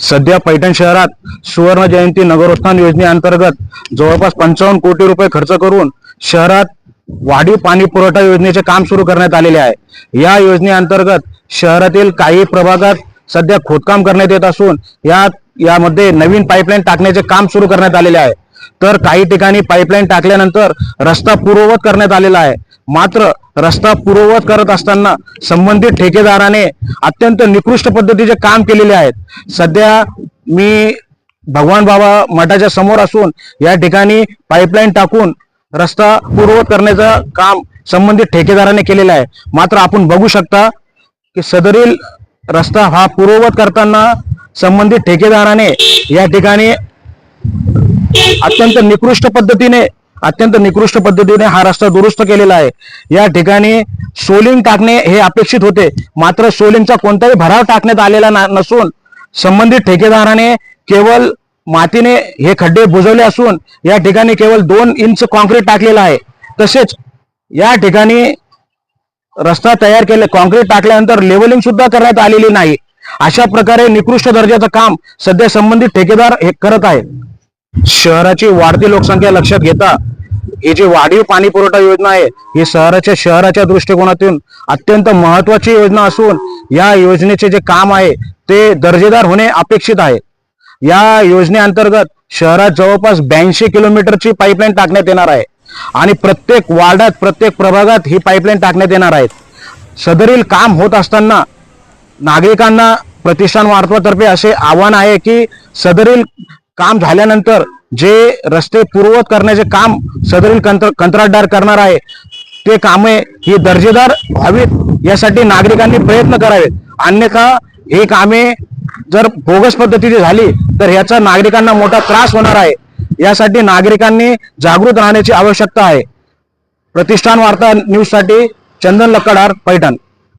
सध्या पैठण शहरात सुवर्ण जयंती नगरोत्थान योजनेअंतर्गत जवळपास पंचावन्न कोटी रुपये खर्च करून शहरात वाढीव पाणी पुरवठा योजनेचे काम सुरू करण्यात आलेले आहे. या योजनेअंतर्गत शहरातील काही प्रभागात सध्या खोदकाम करण्यात येत असून या यामध्ये नवीन पाईपलाईन टाकण्याचे काम सुरू करण्यात आलेले आहे. तर काही ठिकाणी पाईपलाईन टाकल्यानंतर रस्ता पूर्ववत करण्यात आलेला आहे. मात्र रस्ता पूर्ववत करत असताना संबंधित ठेकेदाराने अत्यंत निकृष्ट पद्धतीचे काम केलेले आहेत. सध्या मी भगवान बाबा मठाच्या समोर असून या ठिकाणी पाईपलाईन टाकून रस्ता पूर्ववत करण्याचं काम संबंधित ठेकेदाराने केलेलं आहे. मात्र आपण बघू शकता की सदरील रस्ता हा पूर्ववत करताना संबंधित ठेकेदाराने या ठिकाणी अत्यंत निकृष्ट पद्धतीने अत्यंत निकृष्ट पद्धतीने हा रस्ता दुरुस्त केलेला आहे. या ठिकाणी सोलिंग टाकणे हे अपेक्षित होते. मात्र सोलिंगचा कोणताही भराव टाकण्यात आलेला नसून संबंधित ठेकेदाराने केवळ मातीने हे खड्डे बुजवले असून या ठिकाणी केवळ दोन इंच कॉन्क्रीट टाकलेलं आहे. तसेच या ठिकाणी रस्ता तयार केले कॉन्क्रीट टाकल्यानंतर लेवलिंग सुद्धा करण्यात आलेली नाही. अशा प्रकारे निकृष्ट दर्जाचं काम सध्या संबंधित ठेकेदार हे करत आहे शहराची वाढती लोकसंख्या लक्षात घेता ही जी वाढीव पाणी पुरवठा योजना आहे ही शहराच्या शहराच्या दृष्टिकोनातून अत्यंत महत्वाची योजना असून या योजनेचे जे काम आहे ते दर्जेदार होणे अपेक्षित आहे. या योजनेअंतर्गत शहरात जवळपास ब्याऐंशी किलोमीटरची पाईपलाईन टाकण्यात येणार आहे आणि प्रत्येक वार्डात प्रत्येक प्रभागात ही पाईपलाईन टाकण्यात येणार आहेत. सदरील काम होत असताना नागरिकांना प्रतिष्ठान वार्तातर्फे असे आव्हान आहे की सदरील काम झाल्यानंतर जे रस्ते पूर्ववत करण्याचे काम सदरील कंत्र कंत्राटदार करणार आहे ते कामे ही दर्जेदार व्हावीत यासाठी नागरिकांनी प्रयत्न करावेत. अन्यथा हे कामे जर बोगस पद्धतीची झाली तर याचा नागरिकांना मोठा त्रास होणार आहे. यासाठी नागरिकांनी जागृत राहण्याची आवश्यकता आहे. प्रतिष्ठान वार्ता न्यूजसाठी चंदन लक्कडार पैठण.